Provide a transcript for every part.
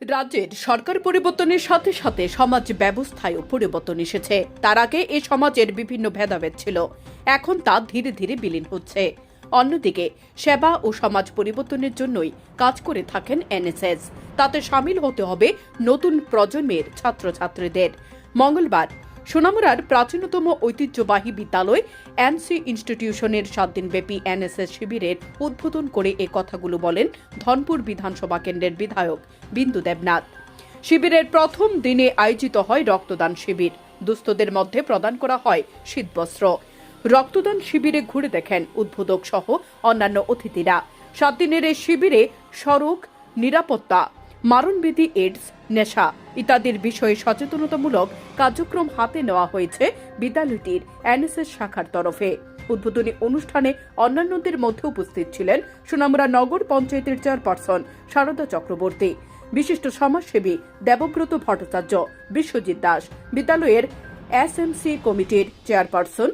রাজ্যের সরকার পরিবর্তনের সাথে সাথে সমাজ ব্যবস্থায়ও পরিবর্তন এসেছে। তার আগে এ সমাজের বিভিন্ন ভেদাভেদ ছিল। এখন তা ধীরে ধীরে বিলীন হচ্ছে। অন্যদিকে, সেবা ও সমাজ পরিবর্তনের জন্যই কাজ করে থাকেন এনএসএস। তাতে সামিল হতে হবে নতুন প্রজন্মের ছাত্রছাত্রীদের। মঙ্গলবার সোনামুড়ার প্রাচীনতম ঐতিহ্যবাহী বিদ্যালয় এনসি ইনস্টিটিউশনের সাত দিনব্যাপী এনএসএস শিবিরের উদ্বোধন করে এ কথাগুলো বলেন ধনপুর বিধানসভা কেন্দ্রের বিধায়ক বিন্দু দেবনাথ। শিবিরের প্রথম দিনে আয়োজিত হয় রক্তদান শিবির। দুস্থদের মধ্যে প্রদান করা হয় শীতবস্ত্র। রক্তদান শিবিরে ঘুরে দেখেন উদ্বোধক সহ অন্যান্য অতিথিরা। সাত দিনের এই শিবিরে সড়ক, নিরাপত্তা মারণবিধি এইডস, নেশা ইত্যাদির বিষয়ে সচেতনতামূলক কার্যক্রম হাতে নেওয়া হয়েছে বিদ্যালয়টির এনএসএস শাখার তরফে। উদ্বোধনী অনুষ্ঠানে অন্যান্যদের মধ্যে উপস্থিত ছিলেন সোনামুড়া নগর পঞ্চায়েতের চেয়ারপারসন শারদা চক্রবর্তী, বিশিষ্ট সমাজসেবী দেবব্রত ভট্টাচার্য, বিশ্বজিৎ দাস, বিদ্যালয়ের এসএমসি কমিটির চেয়ারপারসন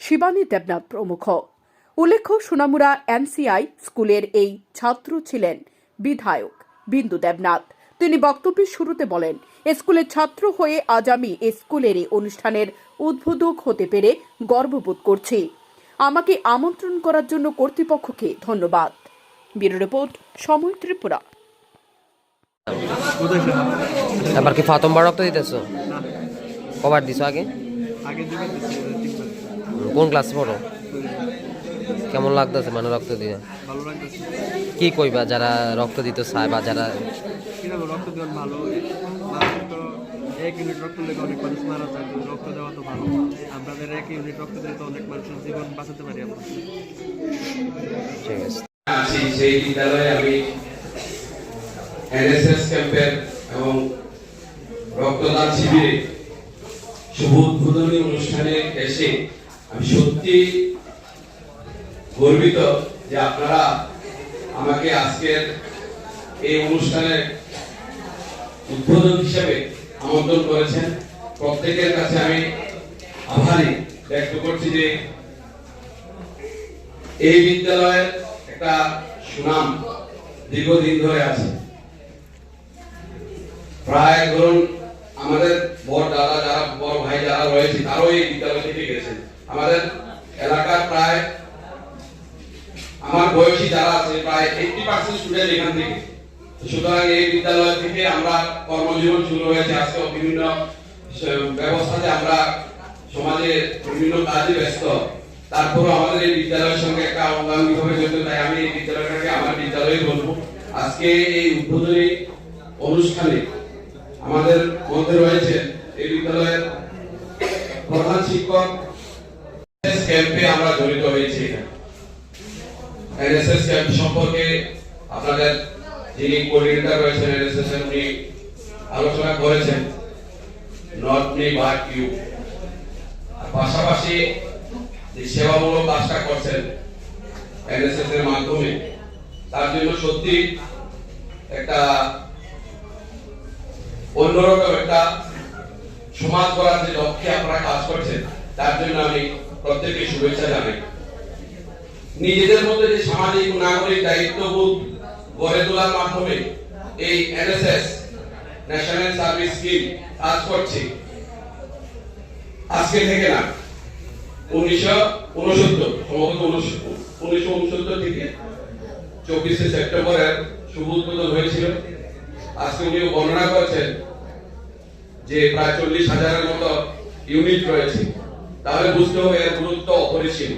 শিবানী দেবনাথ প্রমুখ। উল্লেখ্য, সোনামুড়া এনসিআই স্কুলের এই ছাত্র ছিলেন বিধায়ক বিন্দু দেবনাথ। তিনি বক্তব্যের শুরুতে বলেন স্কুলের ছাত্র হয়ে আজ আমি স্কুলের এই অনুষ্ঠানের উদ্বোধক হতে পেরে গর্ববোধ করছি। আমাকে আমন্ত্রণ করার জন্য কর্তৃপক্ষকে ধন্যবাদ। ব্যুরো রিপোর্ট সময় ত্রিপুরা। এবার কি প্রথম বার রক্ত দিতেছো? কবার দিছো আগে? কোন ক্লাসে পড়ো? কেমন লাগতেছে মানে রক্ত দিয়ে? ভালো লাগতেছে। কি কইবা যারা রক্ত দিতে চায় বা যারা রক্ত দেওয়ার ভালো? এক ইউনিট রক্ত অনেক মানুষ মারা যায় রক্ত দেওয়া তো ভালো। আমাদের এক ইউনিট রক্ত দিলে তো অনেক মানুষের জীবন বাঁচাতে পারি আমরা। ঠিক আছে। সেই বিদ্যালয়ে আমি এনএসএস ক্যাম্পের এবং রক্তদান শিবিরে শুভ উদ্বোধনী অনুষ্ঠানে এসে আমি সত্যি গর্বিত যে আপনারা আমাকে আজকের এই অনুষ্ঠানে উদ্বোধক হিসেবে আমন্ত্রণ করেছেন। প্রত্যেকের কাছে আমি আভারী ব্যক্ত করছি যে এই বিদ্যালয়ের একটা সুনাম দীর্ঘদিন ধরে আছে। প্রায় ধরুন আমাদের বড় দাদা, যারা বড় ভাই যারা রয়েছে, তারাও এই বিদ্যালয় থেকে গেছেন। আমাদের এলাকার প্রায় আমার বয়সী যারা আছে, প্রায় এইটি পার্সেন্ট স্টুডেন্ট এখান থেকে। সুতরাং এই বিদ্যালয় থেকে আমরা কর্মজীবন শুরু হয়েছে। আজকে বিভিন্ন ব্যবস্থাতে আমরা সমাজে বিভিন্ন কাজে ব্যস্ত। তারপরও আমাদের এই বিদ্যালয়ের সঙ্গে একটা অঙ্গাঙ্গিভাবে জড়িত, তাই আমি এই বিদ্যালয়টাকে আমার বিদ্যালয়ে বলব। আজকে এই উদ্বোধনী অনুষ্ঠানে আমাদের মধ্যে রয়েছে এই বিদ্যালয়ের প্রধান শিক্ষক ক্যাম্পে আমরা জড়িত হয়েছি এখানে। এনএসএস ক্যাম্প সম্পর্কে আপনাদের যিনি কোঅর্ডিনেটর রয়েছেন এনএসএস এর উনি আলোচনা করেছেন। নট মি বাট ইউ পাশাপাশি যে সেবামূলক কাজটা করছেন এনএসএস এর মাধ্যমে, তার জন্য সত্যি একটা অন্যরকম একটা সমাজ গড়ার যে লক্ষ্যে আপনারা কাজ করছেন, তার জন্য আমি প্রত্যেককে শুভেচ্ছা জানাই। নিজেদের মধ্যে যে সামাজিক নাগরিক দায়িত্ববোধ গড়ে তোলার মাধ্যমে এই এনএসএস ন্যাশনাল সার্ভিস স্কিম কাজ করছে। আজকে থেকে না, উনিশশো উনসত্তর উনিশশো উনসত্তর থেকে চব্বিশে হয়েছিল। আজকে বর্ণনা করেছেন যে প্রায় চল্লিশ হাজারের মতো ইউনিট রয়েছে। তাহলে বুঝতে হবে এর গুরুত্ব অপরিসীম।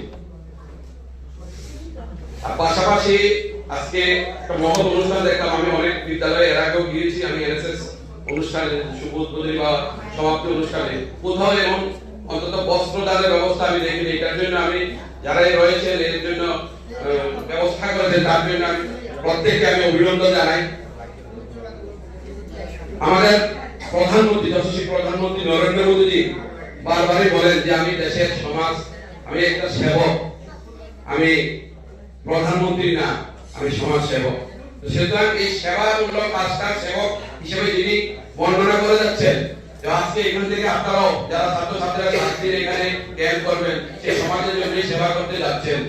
আর পাশাপাশি আজকে একটা মহৎ অনুষ্ঠান দেখলাম। আমি অনেক বিদ্যালয়ে এর আগেও গিয়েছি, আমি এনএসএস অনুষ্ঠানে শুভ বা সমাপ্তি অনুষ্ঠানে। কোথাও এবং অন্তত বস্ত্রদানের ব্যবস্থা আমি দেখিনি, এটার জন্য আমি যারাই রয়েছেন, এর জন্য ব্যবস্থা করেছেন, তার জন্য আমি প্রত্যেককে আমি অভিনন্দন জানাই। আমাদের প্রধানমন্ত্রী, যশস্বী প্রধানমন্ত্রী নরেন্দ্র মোদীজি বারবারই বলেন যে আমি দেশের সমাজ, আমি একটা সেবক, আমি প্রধানমন্ত্রী না, আমি সমাজ সেবক সুতরাং এই সেবামূলক কাজটার সেবক হিসেবে যিনি বর্ণনা করে যাচ্ছেন আজকে এখান থেকে আপনারাও যারা সাত এখানে ক্যাম্প করবেন সমাজের জন্য সেবা করতে যাচ্ছেন।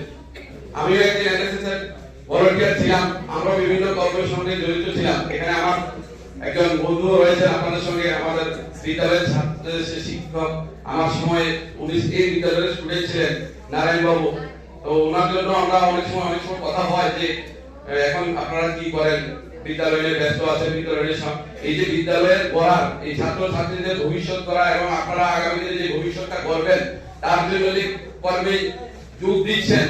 আমিও এনএসএস এর ভলেন্টিয়ার ছিলাম আমরা বিভিন্ন কর্মের সঙ্গে জড়িত ছিলাম। এখানে আমার একজন বন্ধু রয়েছেন আপনাদের সঙ্গে, আমাদের বিদ্যালয়ের ছাত্র শিক্ষক। আমার সময়ে উনি এই বিদ্যালয়ের স্টুডেন্ট ছিলেন নারায়ণ বাবু তো ওনার জন্য আমরা অনেক সময় অনেক সময় কথা হয় যে এখন আপনারা কি করেন? বিদ্যালয়ে ব্যস্ত আছেন বিদ্যালয়ের এই যে বিদ্যালয়ের পড়ার, এই ছাত্র ছাত্রীদের ভবিষ্যৎ করা এবং আপনারা আগামী যে ভবিষ্যৎটা করবেন, তার জন্য যে কর্মে যোগ দিচ্ছেন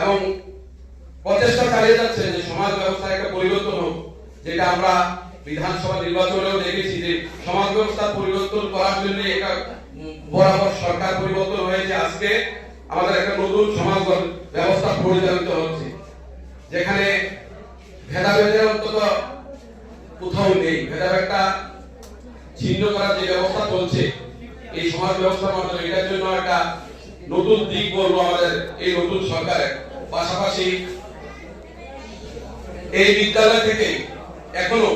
এবং প্রচেষ্টা চালিয়ে যাচ্ছে যে সমাজ ব্যবস্থার একটা পরিবর্তন হোক, যেটা আমরা বিধানসভা নির্বাচনেও দেখেছি যে সমাজ ব্যবস্থা পরিবর্তন করার জন্য একটা বরাবর সরকার পরিবর্তন হয়েছে আজকে। আমাদের একটা নতুন সমাজ ব্যবস্থা পরিচালিত হচ্ছে, যেখানে ভেদাভেদের অন্তত কোথাও নেই। ভেদাভেদটা ছিন্ন করার যে ব্যবস্থা চলছে, এই সমাজ ব্যবস্থার মাধ্যমে, এটার জন্য একটা নতুন দিক বলব আমাদের এই নতুন সরকারের। পাশাপাশি এই বিদ্যালয় থেকে এখনও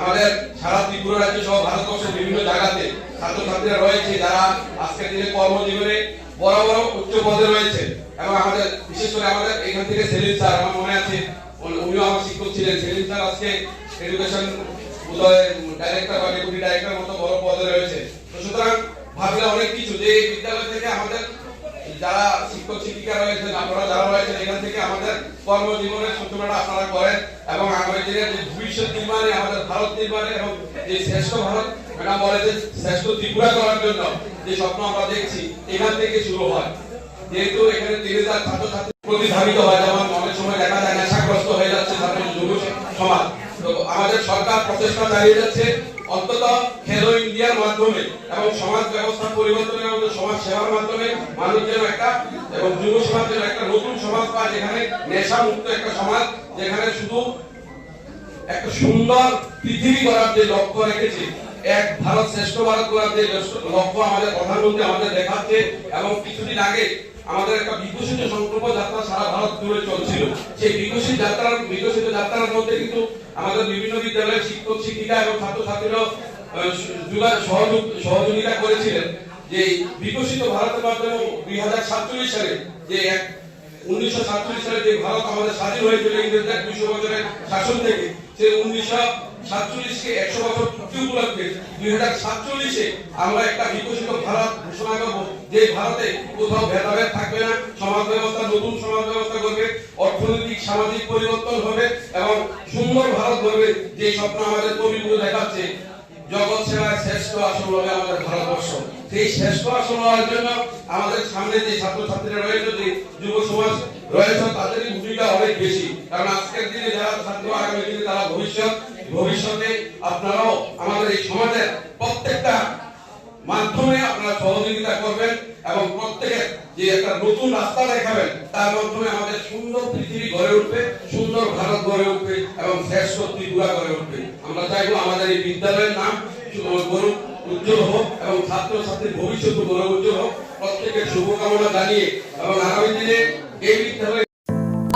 আমাদের সারা ত্রিপুরা রাজ্য সহ ভারতবর্ষের বিভিন্ন জায়গাতে ছাত্রছাত্রীরা রয়েছে যারা আজকের দিনে কর্মজীবনে বড় বড় উচ্চ পদে রয়েছে এবং আমাদের, বিশেষ করে আমাদের এখান থেকে সেলিম স্যার, আমার মনে আছে উনিও আমার শিক্ষক ছিলেন। সেলিম স্যার আজকে এডুকেশন ডাইরেক্টর বা ডেপুটি ডাইরেক্টর মতো বড় পদে রয়েছে। তো সুতরাং ভাবলে অনেক কিছু যে বিদ্যালয় থেকে আমাদের যারা শিক্ষক শিক্ষিকা রয়েছেন, আপনারা যারা রয়েছেন, এখান থেকে আমাদের কর্মজীবনের সূচনাটা আপনারা করেন এবং আগামী দিনের যে ভবিষ্যৎ নির্মাণে, আমাদের ভারত নির্মাণে এবং যে শ্রেষ্ঠ ভারত, ম্যাডাম বলে যে শ্রেষ্ঠ ত্রিপুরা করার জন্য যে স্বপ্ন আমরা দেখছি, এখান থেকে শুরু হয়। যেহেতু এখানে তিন হাজার ছাত্রছাত্রী প্রতিধাবিত হয়, যেমন অনেক সময় দেখা যায়, নেশাগ্রস্ত হয়ে যাচ্ছে ছাত্র যুব সমাজ। তো আমাদের সরকার প্রচেষ্টা চালিয়ে যাচ্ছে অন্তত খেলো ইন্ডিয়ার মাধ্যমে এবং সমাজ ব্যবস্থা পরিবর্তনের মধ্যে সমাজ সেবার মাধ্যমে মানুষ একটা এবং যুব সমাজ যেন একটা নতুন সমাজ পায় যেখানে নেশা মুক্ত একটা সমাজ, যেখানে শুধু একটা সুন্দর পৃথিবী করার যে লক্ষ্য রেখেছে এক ভারত শ্রেষ্ঠ ভারত করার যে লক্ষ্য আমাদের প্রধানমন্ত্রী আমাদের দেখাচ্ছে এবং কিছুদিন আগে আমাদের একটা বিকশিত সংকল্প যাত্রা সারা ভারত জুড়ে চলছিল। সেই বিকশিত যাত্রার বিকশিত যাত্রার মধ্যে কিন্তু আমাদের বিভিন্ন বিদ্যালয়ের শিক্ষক শিক্ষিকা এবং ছাত্রছাত্রীরাও আহ, সহযোগিতা করেছিলেন যে বিকশিত ভারতের মাধ্যমে দুই হাজার সাতচল্লিশ সালে যে এক উনিশশো সাতচল্লিশ সালে যে ভারত আমাদের স্বাধীন হয়েছিল ইংরেজদের দুইশো বছরের শাসন থেকে সেই উনিশশো সাতচল্লিশকে একশো বছর উপলক্ষে দুই হাজার সাতচল্লিশে আমরা একটা বিকশিত ভারত ঘোষণা করব। যে ভারতে কোথাও ভেদাভেদ থাকবে না, সমাজ ব্যবস্থা, নতুন সমাজ ব্যবস্থা করবে, অর্থনৈতিক, সামাজিক পরিবর্তন হবে এবং সুন্দর ভারত গড়বে, যে স্বপ্ন আমাদের কবিগুলো দেখাচ্ছে, জগৎ সেবায় শ্রেষ্ঠ আসন হবে আমাদের ভারতবর্ষ। সেই শ্রেষ্ঠ আসন হওয়ার জন্য আমাদের সামনে যে ছাত্রছাত্রীরা রয়েছে, যে যুব সমাজ রয়েছে তাদের ভূমিকা অনেক বেশি। কারণ আজকের দিনে যারা ছাত্র, আগামী দিনে তারা ভবিষ্যৎ ভবিষ্যতে আপনারাও আমাদের এই সমাজের প্রত্যেকটা মাধ্যমে আপনারা সহযোগিতা করবেন এবং প্রত্যেকের যে একটা নতুন রাস্তা দেখাবেন, তার মাধ্যমে আমাদের সুন্দর পৃথিবী গড়ে উঠবে, সুন্দর ভারত গড়ে উঠবে এবং শ্রেষ্ঠ ত্রিপুরা গড়ে উঠবে। আমরা চাইব আমাদের এই বিদ্যালয়ের নাম গরু উজ্জ্বল হোক এবং ছাত্র ছাত্রীর ভবিষ্যৎ গড়ে উজ্জ্বল হোক। প্রত্যেকের শুভকামনা জানিয়ে এবং আগামী দিনে এই বিদ্যালয়